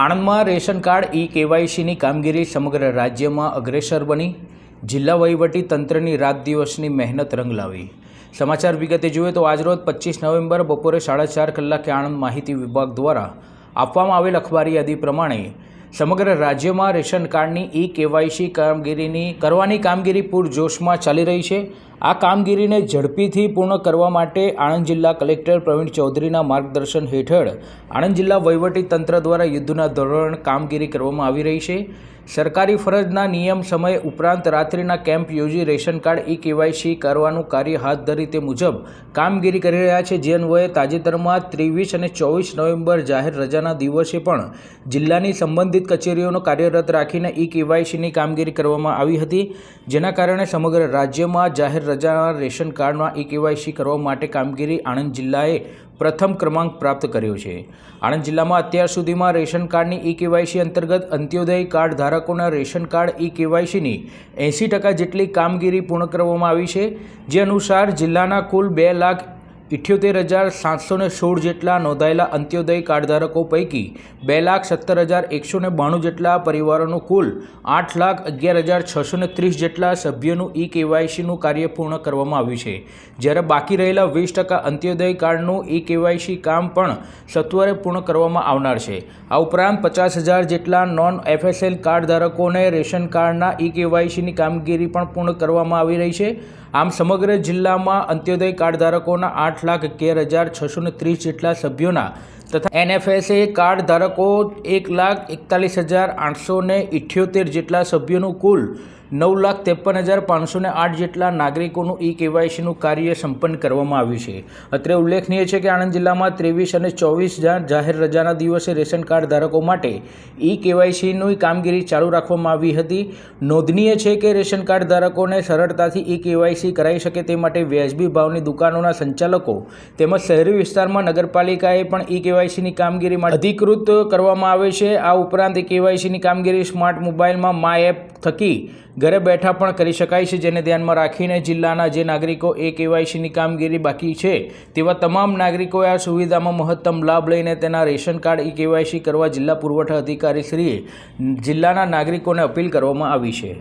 આણંદમાં ration card e કેવાયસીની કામગીરી સમગ્ર રાજ્યમાં અગ્રેસર બની. જિલ્લા વહીવટી તંત્રની રાત દિવસની મહેનત રંગ લાવી. સમાચાર વિગતે જોઈએ તો આજરોજ પચીસ નવેમ્બર બપોરે સાડા ચાર કલાકે આણંદ માહિતી વિભાગ દ્વારા આપવામાં આવેલ અખબારી યાદી પ્રમાણે સમગ્ર રાજ્યમાં રેશન કાર્ડની ઈ કેવાયસી કામગીરીની કરવાની કામગીરી પૂરજોશમાં ચાલી રહી છે. આ કામગીરીને ઝડપીથી પૂર્ણ કરવા માટે આણંદ જિલ્લા કલેક્ટર પ્રવીણ ચૌધરીના માર્ગદર્શન હેઠળ આણંદ જિલ્લા વહીવટી તંત્ર દ્વારા યુદ્ધના ધોરણ કામગીરી કરવામાં આવી રહી છે. સરકારી ફરજના નિયમ સમય ઉપરાંત રાત્રિના કેમ્પ યોજી રેશન કાર્ડ ઈ કેવાયસી કરવાનું કાર્ય હાથ ધરી તે મુજબ કામગીરી કરી રહ્યા છે. જે અન્વયે તાજેતરમાં ત્રેવીસ અને ચોવીસ નવેમ્બર જાહેર રજાના દિવસે પણ જિલ્લાની સંબંધિત કચેરીઓનો કાર્યરત રાખીને ઈ કેવાયસીની કામગીરી કરવામાં આવી હતી. જેના કારણે સમગ્ર રાજ્યમાં જાહેર રજાના રેશન કાર્ડમાં ઈ કેવાયસી કરવા માટે કામગીરી આણંદ જિલ્લાએ પ્રથમ ક્રમાંક પ્રાપ્ત કર્યો છે. આણંદ જિલ્લામાં અત્યાર સુધીમાં રેશન કાર્ડની ઈ કેવાયસી અંતર્ગત અંત્યોદય કાર્ડ ધારકોના રેશન કાર્ડ ઈ કેવાયસીની એંસી ટકા જેટલી કામગીરી પૂર્ણ કરવામાં આવી છે. જે અનુસાર જિલ્લાના કુલ બે લાખ ઇઠ્યોતેર હજાર સાતસો ને સોળ જેટલા નોંધાયેલા અંત્યોદય કાર્ડધારકો પૈકી બે લાખ સત્તર હજાર એકસો ને બાણું જેટલા પરિવારોનું કુલ આઠ લાખ અગિયાર હજાર છસો ને ત્રીસ જેટલા સભ્યોનું ઈ કેવાયસીનું કાર્ય પૂર્ણ કરવામાં આવ્યું છે. જ્યારે બાકી રહેલા વીસ ટકા અંત્યોદય કાર્ડનું ઈ કેવાયસી કામ પણ સત્વરે પૂર્ણ કરવામાં આવનાર છે. આ ઉપરાંત પચાસ હજાર જેટલા નોન એફએસએલ કાર્ડ ધારકોને રેશન કાર્ડના ઈ કેવાયસીની કામગીરી પણ પૂર્ણ કરવામાં આવી રહી છે. આમ સમગ્ર જિલ્લામાં અંત્યોદય કાર્ડ ધારકોના આઠ લાખ અગિયાર હજાર છસો ને ત્રીસ જેટલા સભ્યોના તથા એનએફએસએ કાર્ડ ધારકો એક લાખ એકતાલીસ હજાર આઠસો ને ઇઠ્યોતેર જેટલા સભ્યોનું કુલ નવ લાખ ત્રેપન હજાર પાંચસો આઠ જેટલા નાગરિકોનું ઈ કેવાયસીનું કાર્ય સંપન્ન કરવામાં આવ્યું છે. અત્રે ઉલ્લેખનીય છે કે આણંદ જિલ્લામાં ત્રેવીસ અને ચોવીસ જાહેર રજાના દિવસે રેશન કાર્ડ ધારકો માટે ઈ કેવાયસીની કામગીરી ચાલુ રાખવામાં આવી હતી. નોંધનીય છે કે રેશન કાર્ડ ધારકોને સરળતાથી ઈ કેવાયસી કરાઈ શકે તે માટે વ્યાજબી ભાવની દુકાનોના સંચાલકો તેમજ શહેરી વિસ્તારમાં નગરપાલિકાએ પણ ઈ કેવાયસીની કામગીરી અધિકૃત કરવામાં આવે છે. આ ઉપરાંત ઈ કેવાયસીની કામગીરી સ્માર્ટ મોબાઈલમાં માય એપ થકી ઘરે બેઠા પણ કરી શકાય છે, જેને ધ્યાનમાં રાખીને જિલ્લાના જે નાગરિકો એ કેવાયસીની કામગીરી બાકી છે, તેવા તમામ નાગરિકોએ આ સુવિધામાં મહત્તમ લાભ લઈને તેના રેશન કાર્ડ ઈ કેવાયસી કરવા જિલ્લા પુરવઠા અધિકારીશ્રીએ જિલ્લાના નાગરિકોને અપીલ કરવામાં આવી છે.